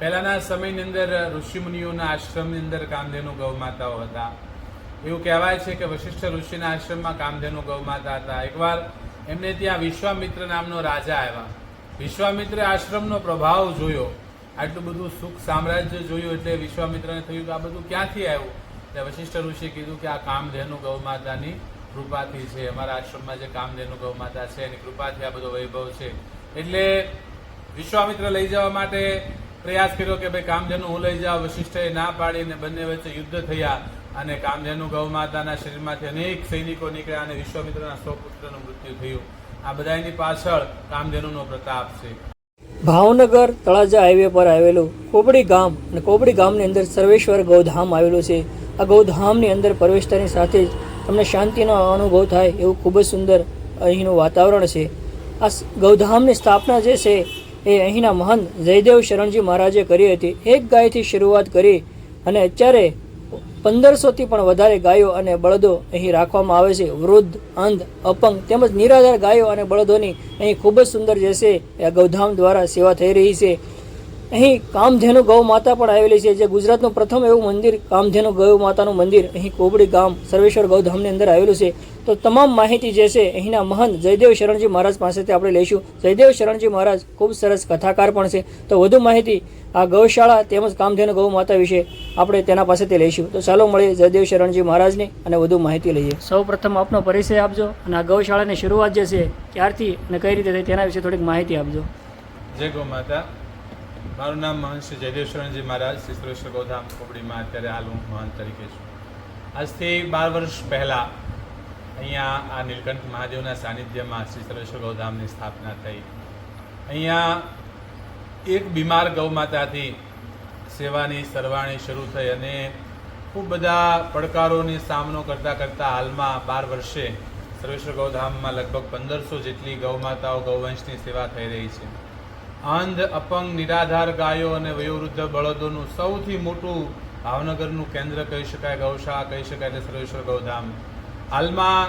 પહેલાના સમયની અંદર ઋષિમુનિઓના આશ્રમની અંદર કામધેનુ ગૌ માતાઓ હતા. એવું કહેવાય છે કે વશિષ્ઠ ઋષિના આશ્રમમાં કામધેનુ ગૌ માતા હતા. એકવાર એમને ત્યાં વિશ્વામિત્ર નામનો રાજા આવ્યા. વિશ્વામિત્રે આશ્રમનો પ્રભાવ જોયો. આટલું બધું સુખ સામ્રાજ્ય જોયું એટલે વિશ્વામિત્રને થયું કે આ બધું ક્યાંથી આવ્યું? એટલે વશિષ્ઠ ઋષિએ કીધું કે આ કામધેનુ ગૌ માતાની કૃપાથી છે. અમારા આશ્રમમાં જે કામધેનુ ગૌ માતા છે એની કૃપાથી આ બધો વૈભવ છે. એટલે વિશ્વામિત્ર લઈ જવા માટે પ્રયાસ કર્યો કે ભાઈ કામધેનુ હું લઈ જાઉં, વશિષ્ઠએ ના પાડીને બંને વચ્ચે યુદ્ધ થયા અને કામધેનુ ગૌ માતાના શરીરમાંથી અનેક સૈનિકો નીકળ્યા અને વિશ્વામિત્રના સ્વપુત્રનું મૃત્યુ થયું. આ બધાની પાછળ કામધેનુનો પ્રતાપ છે. ભાવનગર તળાજા હાઈવે પર આવેલું કોબડી ગામ અને કોબડી ગામની અંદર સર્વેશ્વર ગૌધામ આવેલું છે. આ ગૌધામની અંદર પ્રવેશતાની સાથે જ તમને શાંતિનો અનુભવ થાય એવું ખૂબ જ સુંદર અહીંનું વાતાવરણ છે. આ ગૌધામની સ્થાપના જે છે એ અહીંના મહંત જયદેવ શરણજી મહારાજે કરી હતી. એક ગાયથી શરૂઆત કરી અને અત્યારે પંદરસોથી પણ વધારે ગાયો અને બળદો અહીં રાખવામાં આવે છે. વૃદ્ધ, અંધ, અપંગ તેમજ નિરાધાર ગાયો અને બળદોની અહીં ખૂબ જ સુંદર જે છે એ ગૌધામ દ્વારા સેવા થઈ રહી છે. અહીં કામધેનુ ગૌ માતા પણ આવેલી છે જે ગુજરાતનું પ્રથમ એવું મંદિર કામધેનુ ગૌ માતાનું મંદિર અહીં કોબડી ગામ સર્વેશ્વર ગૌધામની અંદર આવેલું છે. તો તમામ માહિતી જે છે અહીંના મહંત જયદેવ શરણજી મહારાજ પાસેથી આપણે લઈશું. જયદેવ શરણજી મહારાજ ખૂબ સરસ કથાકાર પણ છે. તો વધુ માહિતી આ ગૌશાળા તેમજ કામધેનુ ગૌ માતા વિશે આપણે તેના પાસેથી લઈશું. તો ચાલો મળીએ જયદેવ શરણજી મહારાજની અને વધુ માહિતી લઈએ. સૌ પ્રથમ આપનો પરિચય આપજો અને આ ગૌશાળાની શરૂઆત જે છે ક્યારથી અને કઈ રીતે થઈ તેના વિશે થોડીક માહિતી આપજો. જય ગૌ માતા. મારું નામ મહંત શ્રી જયદેવશરણજી મહારાજ શ્રી સુરેશ્વર ગૌધામ કોબડીમાં અત્યારે હાલ હું મહંત તરીકે છું. આજથી બાર વર્ષ પહેલાં અહીંયા આ નીલકંઠ મહાદેવના સાનિધ્યમાં શ્રી સર્વેશ્વર ગૌધામની સ્થાપના થઈ. અહીંયા એક બીમાર ગૌમાતાથી સેવાની સરવાણી શરૂ થઈ અને ખૂબ બધા પડકારોને સામનો કરતાં કરતાં હાલમાં બાર વર્ષે સર્વેશ્વર ગૌધામમાં લગભગ પંદરસો જેટલી ગૌમાતાઓ ગૌવંશની સેવા થઈ રહી છે. અંધ અપંગ, નિરાધાર ગાયો અને વયોવૃદ્ધ બળદોનું સૌથી મોટું ભાવનગરનું કેન્દ્ર કહી શકાય, ગૌશાળા કહી શકાય એટલે સર્વેશ્વર ગૌધામ. હાલમાં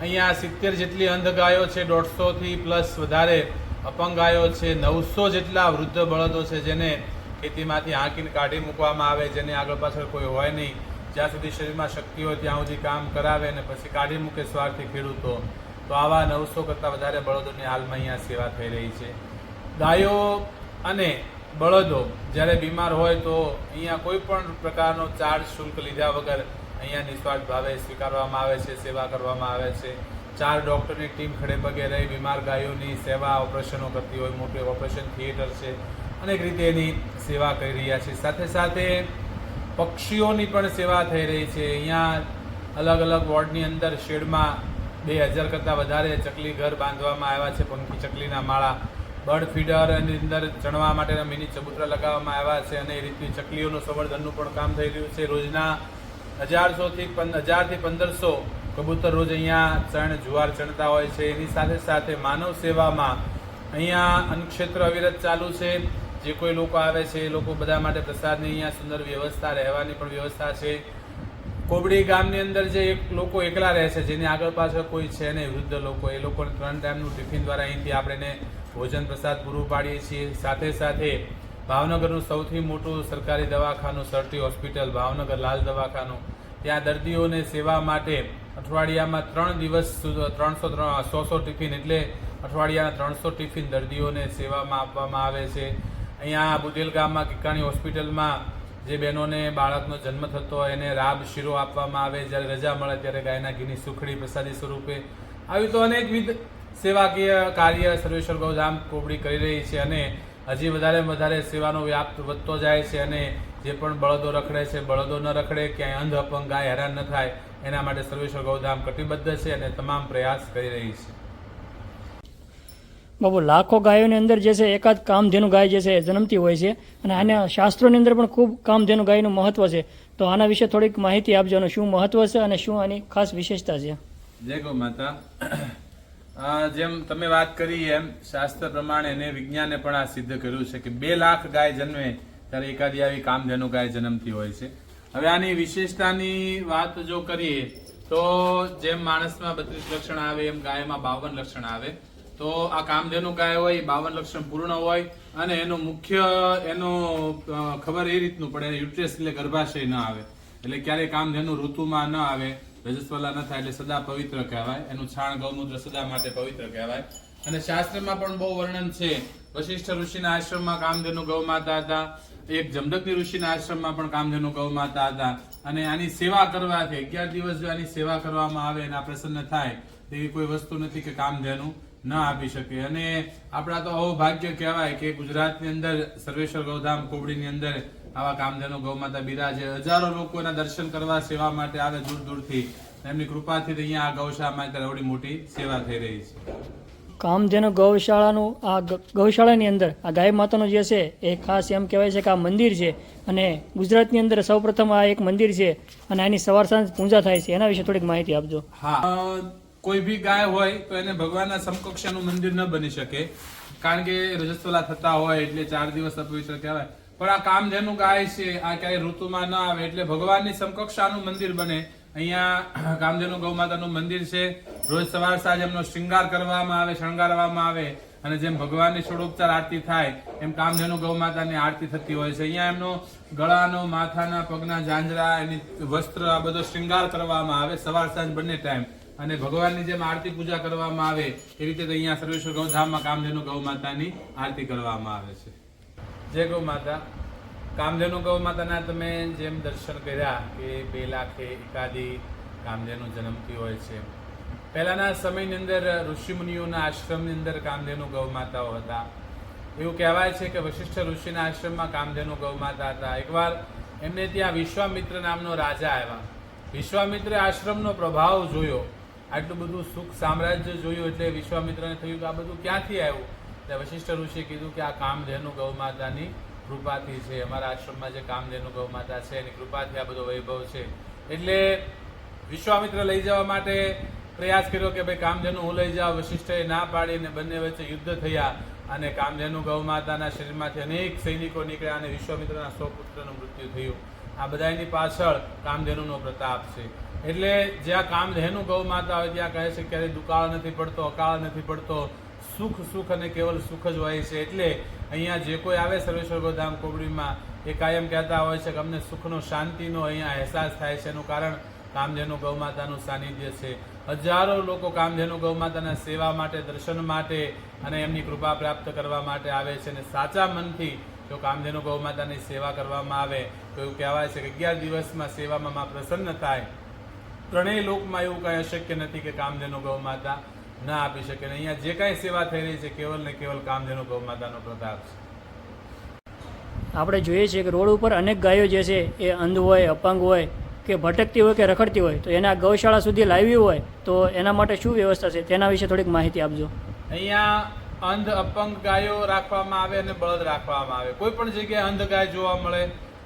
અહીંયા સિત્તેર જેટલી અંધ ગાયો છે, દોઢસોથી પ્લસ વધારે અપંગ ગાયો છે, નવસો જેટલા વૃદ્ધ બળદો છે જેને ખેતીમાંથી હાંકીને કાઢી મૂકવામાં આવે, જેને આગળ પાછળ કોઈ હોય નહીં. જ્યાં સુધી શરીરમાં શક્તિ હોય ત્યાં સુધી કામ કરાવે અને પછી કાઢી મૂકે સ્વાર્થી ખેડૂતો. તો આવા નવસો કરતાં વધારે બળદોની હાલમાં અહીંયા સેવા થઈ રહી છે. ગાયો અને બળદો જ્યારે બીમાર હોય તો અહીંયા કોઈ પણ પ્રકારનો ચાર્જ શુલ્ક લીધા વગર અહીંયા નિસ્વાર્થ ભાવે સ્વીકારવામાં આવે છે, સેવા કરવામાં આવે છે. ચાર ડૉક્ટરની ટીમ ખડે પગે રહી બીમાર ગાયોની સેવા ઓપરેશનો કરતી હોય, મોટું ઓપરેશન થિયેટર છે. અનેક રીતે એની સેવા કરી રહ્યા છે. સાથે સાથે પક્ષીઓની પણ સેવા થઈ રહી છે. અહીંયા અલગ અલગ વોર્ડની અંદર શેડમાં બે હજાર કરતાં વધારે ચકલી ઘર બાંધવામાં આવ્યા છે. પંખી ચકલીના માળા બર્ડ ફીડર એની અંદર ચણવા માટેના મિની ચબૂતરા લગાવવામાં આવ્યા છે અને એ રીતની ચકલીઓનું સંવર્ધનનું પણ કામ થઈ રહ્યું છે. રોજના હજારસોથી હજારથી પંદરસો કબૂતર રોજ અહીંયા ચણ, જુવાર ચણતા હોય છે. એની સાથે સાથે માનવ સેવામાં અહીંયા અન્નક્ષેત્ર અવિરત ચાલુ છે. જે કોઈ લોકો આવે છે એ લોકો બધા માટે પ્રસાદની અહીંયા સુંદર વ્યવસ્થા રહેવાની પણ વ્યવસ્થા છે. કોબડી ગામની અંદર જે એક લોકો એકલા રહે છે, જેની આગળ પાછળ કોઈ છે નહીં, વૃદ્ધ લોકો, એ લોકોને ત્રણ ટાઈમનું ટિફિન દ્વારા અહીંથી આપણે ભોજન પ્રસાદ પૂરું પાડીએ છીએ. સાથે સાથે ભાવનગરનું સૌથી મોટું સરકારી દવાખાનું, સરટી હોસ્પિટલ, ભાવનગર લાલ દવાખાનું. ત્યાં દર્દીઓને સેવા માટે અઠવાડિયામાં ત્રણ દિવસ ત્રણસો ત્રણ સો સો ટિફિન એટલે અઠવાડિયાના ત્રણસો ટિફિન દર્દીઓને સેવામાં આપવામાં આવે છે. અહીંયા બુદેલ ગામમાં કિકાણી હોસ્પિટલમાં જે બહેનોને બાળકનો જન્મ થતો હોય એને રાબ શીરો આપવામાં આવે. જ્યારે રજા મળે ત્યારે ગાયના ઘીની સુખડી પ્રસાદી સ્વરૂપે. આવી તો અનેકવિધ સેવાકીય કાર્ય સર્વેશ્વર ગૌધામ કોબડી કરી રહી છે અને હજી વધારે વધારે સેવાનો વ્યાપ વધતો જાય છે અને જે પણ બળદો રખડે છે બળદો ન રખડે ક્યાંય અંધ અપંગ ગાય હેરાન ન થાય એના માટે સર્વેશ્વર ગૌધામ કટિબદ્ધ છે અને તમામ પ્રયાસ કરી રહી છે. બાબુ લાખો ગાયોની અંદર જે છે એકાદ કામધેનુ ગાય જે છે એ જન્મતી હોય છે અને આના શાસ્ત્રોની અંદર પણ ખૂબ કામધેનુ ગાયનું મહત્વ છે. તો આના વિશે થોડીક માહિતી આપજો અને શું મહત્વ છે અને શું આની ખાસ વિશેષતા છે? જય ગૌ માતા. જેમ તમે વાત કરી એમ, શાસ્ત્ર પ્રમાણે અને વિજ્ઞાને પણ આ સિદ્ધ કર્યું છે કે બે લાખ ગાય જન્મે ત્યારે એકાદી આવી કામધેનુ ગાય જન્મતી હોય છે. હવે આની વિશેષતાની વાત જો કરીએ, તો જેમ માણસમાં બત્રીસ લક્ષણ આવે, એમ ગાયમાં બાવન લક્ષણ આવે. તો આ કામધેનુ ગાય હોય બાવન લક્ષણ પૂર્ણ હોય અને એનું મુખ્ય, એનો ખબર એ રીતનું પડે, યુટ્રેસ એટલે ગર્ભાશય ન આવે. એટલે ક્યારેય કામધેનુ ઋતુમાં ન આવે. રજસ્વલા ન થાય એટલે સદા પવિત્ર કહેવાય. એનું છાણ ગૌમૂત્ર સદા માટે પવિત્ર કહેવાય. અને શાસ્ત્રમાં પણ બહુ વર્ણન છે. વશિષ્ઠ ઋષિના આશ્રમમાં કામધેનુ ગૌ માતા હતા. એક જમદગ્નિ ઋષિના આશ્રમમાં પણ કામધેનુ ગૌ માતા હતા. અને આની સેવા કરવાથી અગિયાર દિવસ જો આની સેવા કરવામાં આવે અને આ પ્રસન્ન થાય, તેવી કોઈ વસ્તુ નથી કે કામધેનુ ન આપી શકે. અને આપણા તો અહોભાગ્ય કહેવાય કે ગુજરાતની અંદર સર્વેશ્વર ગૌધામ કોબડીની અંદર આવા કામધેનુ ગૌમાતા બિરાજે હજારો લોકો એના દર્શન કરવા સેવા માટે આવે દૂર દૂરથી. એમની કૃપાથી અહીંયા આ ગૌશાળામાં અત્યારે આવડી મોટી સેવા થઈ રહી છે. કામધેનુ ગૌશાળાનું આ ગ- ગૌશાળાની અંદર આ ગાય માતાનું જે છે એ ખાસ એમ કહેવાય છે કે આ મંદિર છે. અને ગુજરાતની અંદર સૌપ્રથમ આ એક મંદિર છે અને આની સવાર સાંજ પૂજા થાય છે. એના વિશે થોડીક માહિતી આપજો. હા. કોઈ બી ગાય હોય તો એને ભગવાનના સમકક્ષનું મંદિર ન બની શકે. કારણ કે રજસ્વલા થતા હોય એટલે ચાર દિવસ અપવિત્ર કહેવાય. પણ આ કામધેનુ ગાય છે, આ ક્યારેય ઋતુમાં ન આવે, એટલે ભગવાનની સમકક્ષાનું મંદિર બને. અહીંયા કામધેનુ ગૌ માતાનું મંદિર છે. રોજ સવાર સાંજ એમનો શૃંગાર કરવામાં આવે, શણગારવામાં આવે અને જેમ ભગવાનની ષોડોપચાર આરતી થાય, એમ કામધેનુ ગૌ માતાની આરતી થતી હોય છે. અહીંયા એમનો ગળાનો, માથાના, પગના ઝાંઝરા, એની વસ્ત્ર, આ બધો શૃંગાર કરવામાં આવે સવાર સાંજ બંને ટાઈમ. અને ભગવાનની જેમ આરતી પૂજા કરવામાં આવે, એ રીતે અહીંયા સર્વેશ્વર ગૌધામમાં કામધેનુ ગૌ માતાની આરતી કરવામાં આવે છે. જય ગૌ માતા. કામધેનુ ગૌ માતાના તમે જેમ દર્શન કર્યા કે બે લાખે એકાદી કામધેનુ જન્મતી હોય છે. પહેલાંના સમયની અંદર ઋષિમુનિઓના આશ્રમની અંદર કામધેનુ ગૌ માતાઓ હતા. એવું કહેવાય છે કે વશિષ્ઠ ઋષિના આશ્રમમાં કામધેનુ ગૌ માતા હતા. એકવાર એમને ત્યાં વિશ્વામિત્ર નામનો રાજા આવ્યા. વિશ્વામિત્રે આશ્રમનો પ્રભાવ જોયો. આટલું બધું સુખ સામ્રાજ્ય જોયું એટલે વિશ્વામિત્રને થયું કે આ બધું ક્યાંથી આવ્યું? એટલે વશિષ્ઠ ઋષિએ કીધું કે આ કામધેનુ ગૌ માતાની કૃપાથી છે. અમારા આશ્રમમાં જે કામધેનુ ગૌ માતા છે, એની કૃપાથી આ બધો વૈભવ છે. એટલે વિશ્વામિત્ર લઈ જવા માટે પ્રયાસ કર્યો કે ભાઈ કામધેનુ હું લઈ જાઉં, વશિષ્ઠએ ના પાડી અને બંને વચ્ચે યુદ્ધ થયા અને કામધેનુ ગૌ માતાના શરીરમાંથી અનેક સૈનિકો નીકળ્યા અને વિશ્વામિત્રના સો પુત્રનું મૃત્યુ થયું. આ બધાની પાછળ કામધેનુનો પ્રતાપ છે. એટલે જ્યાં કામધેનુ ગૌ માતા હોય ત્યાં કહે છે ક્યારેય દુકાળ નથી પડતો, અકાળ નથી પડતો. સુખ સુખ અને કેવલ સુખ જ હોય છે. એટલે અહીંયા જે કોઈ આવે સર્વેશ્વર ગોધામ કોબડીમાં એ કાયમ કહેતા હોય છે કે અમને સુખનો, શાંતિનો અહીંયા અહેસાસ થાય છે. એનું કારણ કામધેનુ ગૌમાતાનું સાનિધ્ય છે. હજારો લોકો કામધેનુ ગૌમાતાના સેવા માટે, દર્શન માટે અને એમની કૃપા પ્રાપ્ત કરવા માટે આવે છે અને સાચા મનથી જો કામધેનુ ગૌમાતાની સેવા કરવામાં આવે, તો એવું કહેવાય છે કે અગિયાર દિવસમાં સેવામાં માં પ્રસન્ન થાય. ત્રણેય લોકમાં એવું કાંઈ અશક્ય નથી કે કામધેનુ ગૌ માતા ના આપી શકે ને અહીંયા જે કાંઈ સેવા થઈ રહી છે કેવલ ને કેવલ કામધેનુ ગૌ માતાનો પ્રતાપ છે. આપણે જોઈએ છીએ કે રોડ ઉપર અનેક ગાયો જે છે એ અંધ હોય અપંગ હોય કે ભટકતી હોય કે રખડતી હોય તો એના ગૌશાળા સુધી લાવવી હોય તો એના માટે શું વ્યવસ્થા છે? તેના વિશે થોડીક માહિતી આપજો. અહીંયા અંધ અપંગ ગાયો રાખવામાં આવે અને બળદ રાખવામાં આવે. કોઈ પણ જગ્યાએ અંધ ગાય જોવા મળે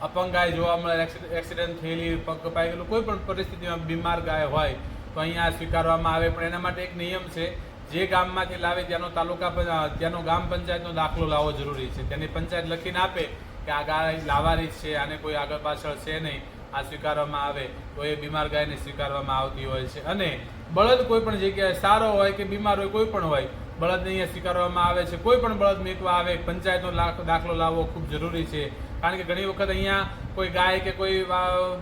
અપંગ ગાય જોવા મળે એક્સિડન્ટ થયેલી પગ કપાઈ ગયેલું કોઈ પણ પરિસ્થિતિમાં બીમાર ગાય હોય તો અહીંયા સ્વીકારવામાં આવે, પણ એના માટે એક નિયમ છે, જે ગામમાંથી લાવે ત્યાંનો તાલુકા ત્યાંનો ગામ પંચાયતનો દાખલો લાવવો જરૂરી છે. તેની પંચાયત લખીને આપે કે આ ગાય લાવવાની છે, આને કોઈ આગળ પાછળ છે નહીં, આ સ્વીકારવામાં આવે, તો એ બીમાર ગાયને સ્વીકારવામાં આવતી હોય છે. અને બળદ કોઈ પણ જગ્યાએ સારો હોય કે બીમાર હોય, કોઈ પણ હોય, બળદને અહીંયા સ્વીકારવામાં આવે છે. કોઈ પણ બળદ મેકવા આવે, પંચાયતનો દાખલો લાવવો ખૂબ જરૂરી છે. કારણ કે ઘણી વખત અહીંયા કોઈ ગાય કે કોઈ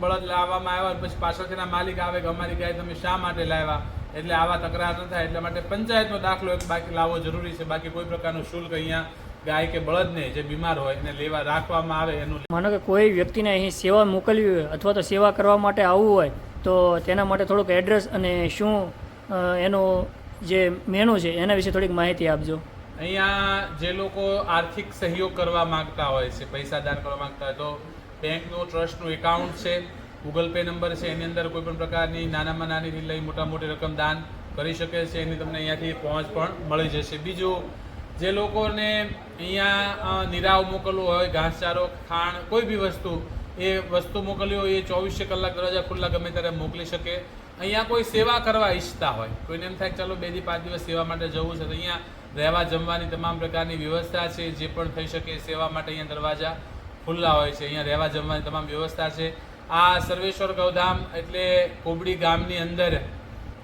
બળદ લાવવામાં આવ્યા પછી પાછળથી એના માલિક આવે કે અમારી ગાય તમે શા માટે લાવ્યા? એટલે આવા તકરાર ન થાય. એટલા માટે પંચાયતનો દાખલો એક બાકી લાવવો જરૂરી છે. બાકી કોઈ પ્રકારનું શુલ્ક અહીંયા ગાય કે બળદને જે બીમાર હોય એને લેવા રાખવામાં આવે એનું માનો કે કોઈ વ્યક્તિને અહીં સેવા મોકલવી હોય અથવા તો સેવા કરવા માટે આવવું હોય તો તેના માટે થોડુંક એડ્રેસ અને શું એનું જે મેનુ છે એના વિશે થોડીક માહિતી આપજો. અહીંયા જે લોકો આર્થિક સહયોગ કરવા માંગતા હોય છે પૈસા દાન કરવા માગતા હોય તો બેંકનું, ટ્રસ્ટનું એકાઉન્ટ છે ગૂગલ પે નંબર છે, એની અંદર કોઈપણ પ્રકારની નાનામાં નાનીથી લઈ મોટા મોટી રકમ દાન કરી શકે છે, એની તમને અહીંયાથી પહોંચ પણ મળી જશે. બીજું, જે લોકોને અહીંયા નિરાવ મોકલવું હોય, ઘાસચારો, ખાણ, કોઈ બી વસ્તુ, એ વસ્તુ મોકલવી હોય, એ ચોવીસે કલાક દરવાજા ખુલ્લા ગમે ત્યારે મોકલી શકે. અહીંયા કોઈ સેવા કરવા ઈચ્છતા હોય, કોઈને એમ થાય ચાલો બેથી પાંચ દિવસ સેવા માટે જવું છે, તો અહીંયા રહેવા જમવાની તમામ પ્રકારની વ્યવસ્થા છે, જે પણ થઈ શકે સેવા માટે અહીંયા દરવાજા ખુલ્લા હોય છે, અહીંયા રહેવા જમવાની તમામ વ્યવસ્થા છે. આ સર્વેશ્વર ગૌધામ એટલે કોબડી ગામની અંદર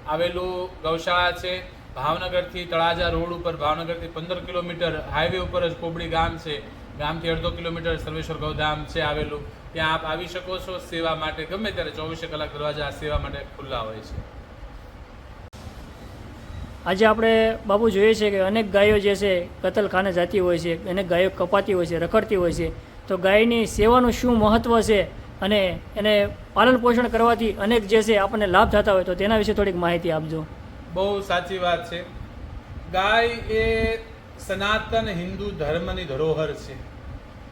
આવેલું ગૌશાળા છે. ભાવનગરથી તળાજા રોડ ઉપર, ભાવનગરથી પંદર કિલોમીટર હાઈવે ઉપર જ કોબડી ગામ છે. ગામથી અડધો કિલોમીટર સર્વેશ્વર ગૌધામ છે આવેલું. ત્યાં આપ આવી શકો છો સેવા માટે. ગમે ત્યારે ચોવીસે કલાક દરવાજા સેવા માટે ખુલ્લા હોય છે. આજે આપણે બાબુ જોઈએ છે કે અનેક ગાયો જે છે, કતલખાને જતી હોય છે, અનેક ગાયો કપાતી હોય છે, રખડતી હોય છે. તો ગાયની સેવાનું શું મહત્ત્વ છે અને એને પાલન પોષણ કરવાથી અનેક જે છે આપણને લાભ થતા હોય તો તેના વિશે થોડીક માહિતી આપજો. બહુ સાચી વાત છે. ગાય એ સનાતન હિન્દુ ધર્મની ધરોહર છે.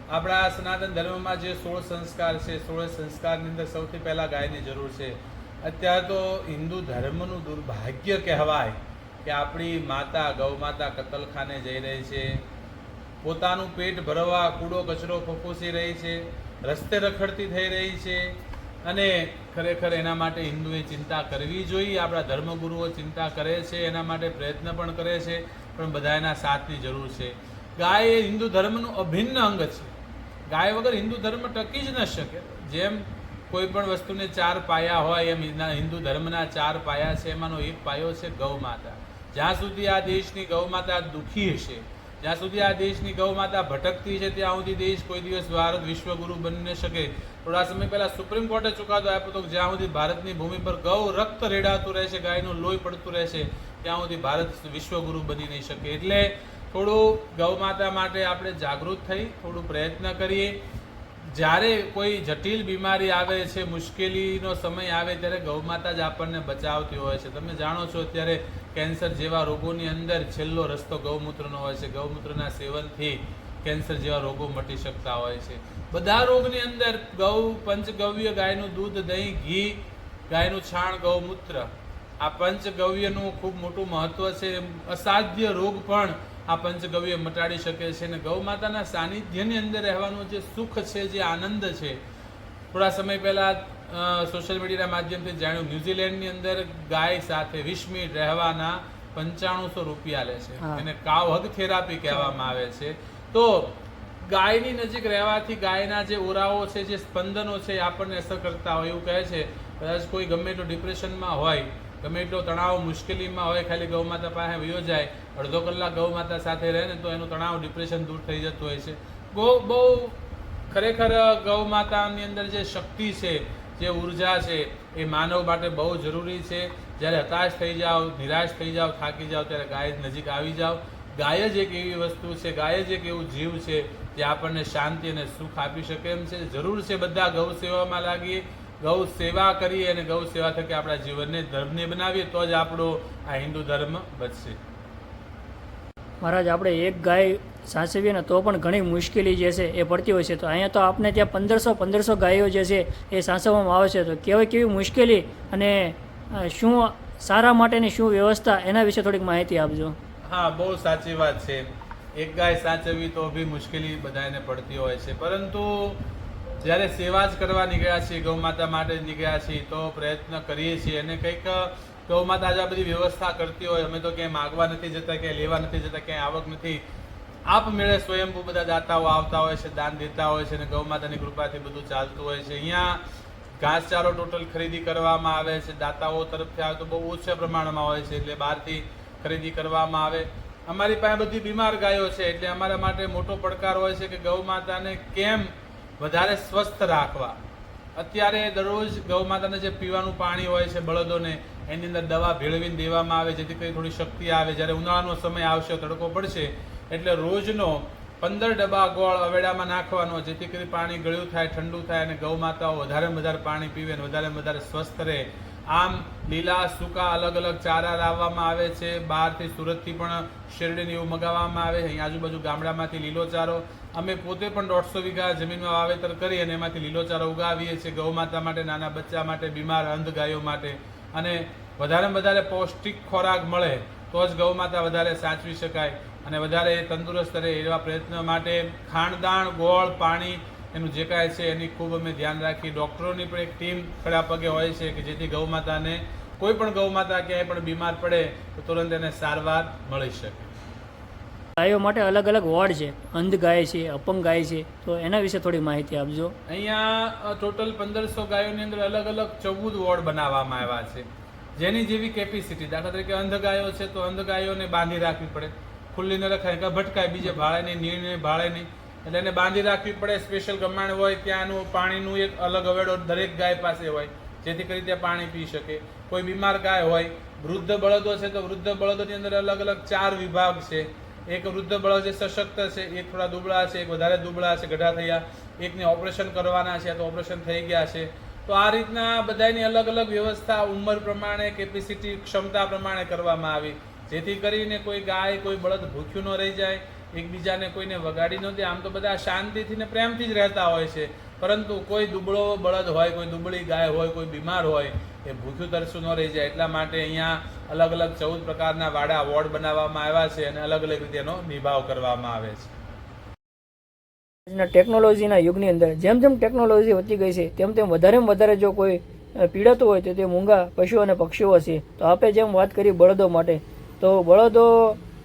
આપણા સનાતન ધર્મમાં જે સોળ સંસ્કાર છે, સોળ સંસ્કારની અંદર સૌથી પહેલાં ગાયની જરૂર છે. અત્યારે તો હિન્દુ ધર્મનું દુર્ભાગ્ય કહેવાય કે આપણી માતા ગૌ માતા કતલખાને જઈ રહી છે પોતાનું પેટ ભરવા, કૂડો, કચરો ફફૂસી રહી છે, રસ્તે રખડતી થઈ રહી છે અને ખરેખર એના માટે હિન્દુએ ચિંતા કરવી જોઈએ. આપણા ધર્મગુરુઓ ચિંતા કરે છે, એના માટે પ્રયત્ન પણ કરે છે, પણ બધા એના સાથની જરૂર છે. ગાય એ હિન્દુ ધર્મનું અભિન્ન અંગ છે. ગાય વગર હિન્દુ ધર્મ ટકી જ ન શકે. જેમ કોઈ પણ વસ્તુને ચાર પાયા હોય, એમ હિન્દુ ધર્મના ચાર પાયા છે, એમાંનો એક પાયો છે ગૌ માતા. જ્યાં સુધી આ દેશની ગૌ માતા દુઃખી હશે જ્યાં સુધી આ દેશની ગૌ માતા ભટકતી છે, ત્યાં સુધી દેશ કોઈ દિવસ ભારત વિશ્વગુરુ બની શકે. થોડા સમય પહેલા સુપ્રીમ કોર્ટે ચુકાદો આપ્યો હતો જ્યાં સુધી ભારતની ભૂમિ પર ગૌ રક્ત રેડાતું રહેશે, ગાયનું લોહી પડતું રહેશે, ત્યાં સુધી ભારત વિશ્વગુરુ બની નહીં શકે. એટલે થોડું ગૌ માતા માટે આપણે જાગૃત થઈ, થોડું પ્રયત્ન કરીએ. જ્યારે કોઈ જટિલ બીમારી આવે છે, મુશ્કેલીનો સમય આવે ત્યારે ગૌમાતા જ આપણને બચાવતી હોય છે. તમે જાણો છો અત્યારે કેન્સર જેવા રોગોની અંદર છેલ્લો રસ્તો ગૌમૂત્રનો હોય છે. ગૌમૂત્રના સેવનથી કેન્સર જેવા રોગો મટી શકતા હોય છે. બધા રોગની અંદર ગૌ, પંચગવ્ય ગાયનું દૂધ, દહીં, ઘી, ગાયનું છાણ, ગૌમૂત્ર. આ પંચગવ્યનું ખૂબ મોટું મહત્વ છે. અસાધ્ય રોગ પણ આ પંચગવ્ય મટાડી શકે છે અને ગૌ માતાના સાનિધ્યની અંદર રહેવાનું જે સુખ છે જે આનંદ છે થોડા સમય પહેલા સોશિયલ મીડિયાના માધ્યમથી જાણ્યું ન્યુઝીલેન્ડની અંદર ગાય સાથે વીસ મિનિટ રહેવાના પંચાણુંસો રૂપિયા લે છે. એને કાવ હગ થેરાપી કહેવામાં આવે છે. તો ગાયની નજીક રહેવાથી ગાયના જે ઓરાઓ છે જે સ્પંદનો છે એ આપણને અસર કરતા હોય એવું કહે છે. કદાચ કોઈ ગમે એટલું ડિપ્રેશનમાં હોય ગમે એટલો તણાવ મુશ્કેલીમાં હોય, ખાલી ગૌ માતા પાસે વયો જાય, અડધો કલાક ગૌ માતા સાથે રહે ને તો એનું તણાવ ડિપ્રેશન દૂર થઈ જતું હોય છે. બહુ બહુ ખરેખર ગૌ માતાની અંદર જે શક્તિ છે, જે ઊર્જા છે, એ માનવ માટે બહુ જરૂરી છે. જ્યારે હતાશ થઈ જાઓ, નિરાશ થઈ જાઓ, થાકી જાઓ, ત્યારે ગાય નજીક આવી જાઓ. ગાય જ એક એવી વસ્તુ છે, ગાય જ એક એવું જીવ છે, જે આપણને શાંતિ અને સુખ આપી શકે એમ છે. જરૂર છે બધા ગૌ સેવામાં લાગીએ. ગૌ સેવા કરીએ અને ગૌ સેવા થકી આપણા જીવનને ધર્મને બનાવીએ તો જ આપણો આ હિન્દુ ધર્મ બચશે. મહારાજ આપણે એક ગાય સાચવીએ ને તો પણ ઘણી મુશ્કેલી જે છે એ પડતી હોય છે. તો અહીંયા તો આપણે ત્યાં પંદરસો પંદરસો ગાયો જે છે એ સાચવવામાં આવે છે. તો કેવી કેવી મુશ્કેલી અને શું સારા માટેની શું વ્યવસ્થા? એના વિશે થોડીક માહિતી આપજો. હા બહુ સાચી વાત છે. એક ગાય સાચવવી તો બી મુશ્કેલી બધાને પડતી હોય છે. પરંતુ જ્યારે સેવા જ કરવા નીકળ્યા છીએ, ગૌ માતા માટે નીકળ્યા છીએ, તો પ્રયત્ન કરીએ છીએ. અને કંઈક, ગૌ માતા આજે બધી વ્યવસ્થા કરતી હોય, અમે તો ક્યાંય માગવા નથી જતા, ક્યાંય લેવા નથી જતા, ક્યાંય આવક નથી. આપમેળે સ્વયંભૂ બધા દાતાઓ આવતા હોય છે, દાન દેતા હોય છે અને ગૌ માતાની કૃપાથી બધું ચાલતું હોય છે. અહીંયા ઘાસચારો ટોટલ ખરીદી કરવામાં આવે છે. દાતાઓ તરફથી આવે તો બહુ ઓછા પ્રમાણમાં હોય છે, એટલે બહારથી ખરીદી કરવામાં આવે. અમારી પાસે બધી બીમાર ગાયો છે, એટલે અમારા માટે મોટો પડકાર હોય છે કે ગૌ માતાને કેમ વધારે સ્વસ્થ રાખવા. અત્યારે દરરોજ ગૌ માતાને જે પીવાનું પાણી હોય છે, બળદોને, એની અંદર દવા ભેળવીને દેવામાં આવે, જેથી કરી થોડી શક્તિ આવે. જ્યારે ઉનાળાનો સમય આવશે, તડકો પડશે, એટલે રોજનો પંદર ડબ્બા ગોળ અવેડામાં નાખવાનો, જેથી કરી પાણી ગળ્યું થાય, ઠંડુ થાય અને ગૌ માતાઓ વધારે વધારે પાણી પીવે અને વધારે વધારે સ્વસ્થ રહે. આમ લીલા સૂકા અલગ અલગ ચારા લાવવામાં આવે છે. બહારથી સુરતથી પણ શેરડીને એવું મગાવવામાં આવે. અહીં આજુબાજુ ગામડામાંથી લીલો ચારો. અમે પોતે પણ દોઢસો વીઘા જમીનમાં વાવેતર કરી અને એમાંથી લીલો ચારો ઉગાવીએ છીએ. ગૌ માતા માટે, નાના બચ્ચા માટે, બીમાર અંધ ગાયો માટે. અને વધારેમાં વધારે પૌષ્ટિક ખોરાક મળે તો જ ગૌ માતા વધારે સાચવી શકાય. અને વધારે તંદુરસ્ત રહે એવા પ્રયત્ન માટે ખાણદાણ, ગોળ, પાણી એનું જે કાંઈ છે એની ખૂબ અમે ધ્યાન રાખી. ડૉક્ટરોની પણ એક ટીમ ખડા પગે હોય છે કે જેથી ગૌ માતાને કોઈ પણ ગૌ માતા ક્યાંય પણ બીમાર પડે તો તુરંત એને સારવાર મળી શકે. ગાયો માટે અલગ અલગ વોર્ડ છે. અંધ ગાય છે અપંગ ગાય છે તો એના વિશે થોડી માહિતી આપજો. અહીંયા ટોટલ પંદરસો ગાયોની અંદર અલગ અલગ ચૌદ વોર્ડ બનાવવામાં આવ્યા છે. જેની જેવી કેપેસિટી. દાખલા તરીકે અંધગાયો છે તો અંધગાયોને બાંધી રાખવી પડે. ખુલ્લી ન રખાય કે ભટકાય બીજે ભાળે નહીં નીરને ભાળે નહીં. એટલે એને બાંધી રાખવી પડે સ્પેશિયલ ગમાણ હોય, ત્યાંનું પાણીનું એક અલગ અવેડો દરેક ગાય પાસે હોય, જેથી કરી તે પાણી પી શકે. કોઈ બીમાર ગાય હોય, વૃદ્ધ બળદો છે તો વૃદ્ધ બળદોની અંદર અલગ અલગ ચાર વિભાગ છે. એક વૃદ્ધ બળદ જે સશક્ત છે, એક થોડા દુબળા છે, એક વધારે દુબળા છે, ગઢા થયા. એકને ઓપરેશન કરવાના છે, તો ઓપરેશન થઈ ગયા છે. તો આ રીતના બધાની અલગ અલગ વ્યવસ્થા ઉંમર પ્રમાણે કેપેસિટી ક્ષમતા પ્રમાણે કરવામાં આવી. જેથી કરીને કોઈ ગાય, કોઈ બળદ ભૂખ્યું ન રહી જાય. એકબીજાને કોઈને વગાડી નહોતી. આમ તો બધા શાંતિથી ને પ્રેમથી જ રહેતા હોય છે. પરંતુ કોઈ દુબળો બળદ હોય, કોઈ દુબળી ગાય હોય, કોઈ બીમાર હોય, એ ભૂખ્યું તરસું ન રહી જાય. એટલા માટે અહીંયા અલગ અલગ ચૌદ પ્રકારના વાડા વોર્ડ બનાવવામાં આવ્યા છે અને અલગ અલગ રીતે એનો નિભાવ કરવામાં આવે છે. ટેકનોલોજીના યુગની અંદર જેમ જેમ ટેકનોલોજી વધતી ગઈ છે, તેમ તેમ વધારેમાં વધારે જો કોઈ પીડાતો હોય તો તે મૂંગા પશુઓ અને પક્ષીઓ છે. તો આપે જેમ વાત કરી બળદો માટે, તો બળદો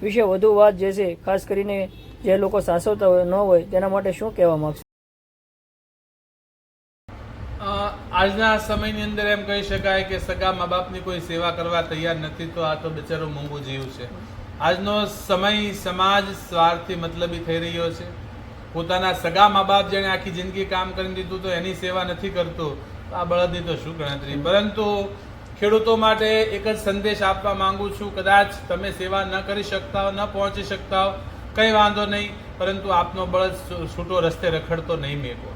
વિશે વધુ વાત જે છે, ખાસ કરીને જે લોકો સાસવતા હોય, ન હોય, તેના માટે શું કહેવા માંગશો? આજના સમયની અંદર એમ કહી શકાય કે સગા મા બાપની કોઈ સેવા કરવા તૈયાર નથી, તો આ તો બિચારો મૂંગું જીવ છે. આજનો સમય સમાજ સ્વાર્થી મતલબી થઈ રહ્યો છે. પોતાના સગા મા બાપ જેણે આખી જિંદગી કામ કરી દીધું તો એની સેવા નથી કરતો આ બળદની તો શું ગણતરી? પરંતુ ખેડૂતો માટે એક જ સંદેશ આપવા માંગુ છું, કદાચ તમે સેવા ન કરી શકતા, ન પહોંચી શકતા હો કંઈ વાંધો નહીં, પરંતુ આપનો બળદ છૂટો રસ્તે રખડતો નહીં મેકો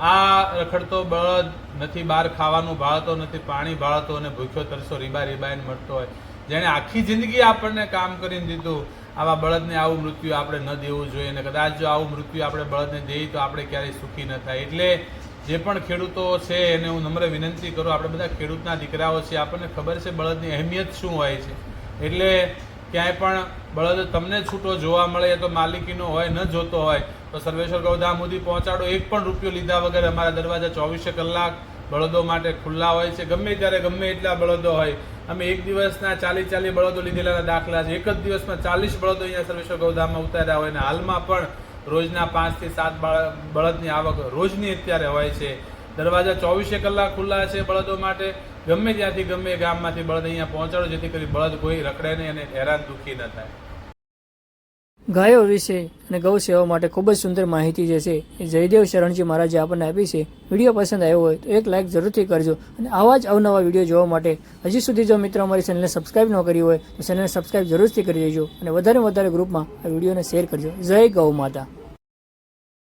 આ રખડતો બળદ નથી બહાર ખાવાનું ભાળતો નથી, પાણી ભાળતો અને ભૂખ્યો તરસો રીબા રીબાઈને મળતો હોય. જેણે આખી જિંદગી આપણને કામ કરીને દીધું, આવા બળદને આવું મૃત્યુ આપણે ન દેવું જોઈએ અને કદાચ જો આવું મૃત્યુ આપણે બળદને દઈએ તો આપણે ક્યારેય સુખી ન થાય. એટલે જે પણ ખેડૂતો છે એને હું નમ્ર વિનંતી કરું. આપણે બધા ખેડૂતના દીકરાઓ છે આપણને ખબર છે બળદની અહેમિયત શું હોય છે. એટલે ક્યાંય પણ બળદ તમને છૂટો જોવા મળે તો માલિકીનો હોય, ન જોતો હોય, તો સર્વેશ્વર ગૌધામ સુધી પહોંચાડો. એક પણ રૂપિયો લીધા વગર અમારા દરવાજા ચોવીસે કલાક બળદો માટે ખુલ્લા હોય છે. ગમે ત્યારે ગમે એટલા બળદો હોય. અમે એક દિવસના ચાલીસ ચાલીસ બળદો લીધેલાના દાખલા છે. એક જ દિવસમાં ચાલીસ બળદો અહીંયા સર્વેશ્વર ગૌધામમાં ઉતાર્યા હોય અને હાલમાં પણ રોજના પાંચથી સાત બાળ- બળદની આવક રોજની અત્યારે હોય છે. દરવાજા ચોવીસે કલાક ખુલ્લા છે બળદો માટે. ગમે ત્યાંથી ગમે ગામમાંથી બળદ અહીંયા પહોંચાડો, જેથી કરી બળદ કોઈ રખડે નહીં અને હેરાન દુઃખી ન થાય. ગાયો વિશે અને ગૌ સેવા માટે ખૂબ જ સુંદર માહિતી જે છે એ જયદેવ શરણજી મહારાજે આપણને આપી છે. વીડિયો પસંદ આવ્યો હોય તો એક લાઇક જરૂરથી કરજો અને આવા જ અવનવા વીડિયો જોવા માટે હજી સુધી જો મિત્રો અમારી ચેનલને સબસ્ક્રાઇબ ન કરી હોય તો ચેનલને સબસ્ક્રાઇબ જરૂરથી કરી દેજો અને વધારે વધારે ગ્રુપમાં આ વિડીયોને શેર કરજો. જય ગૌ માતા.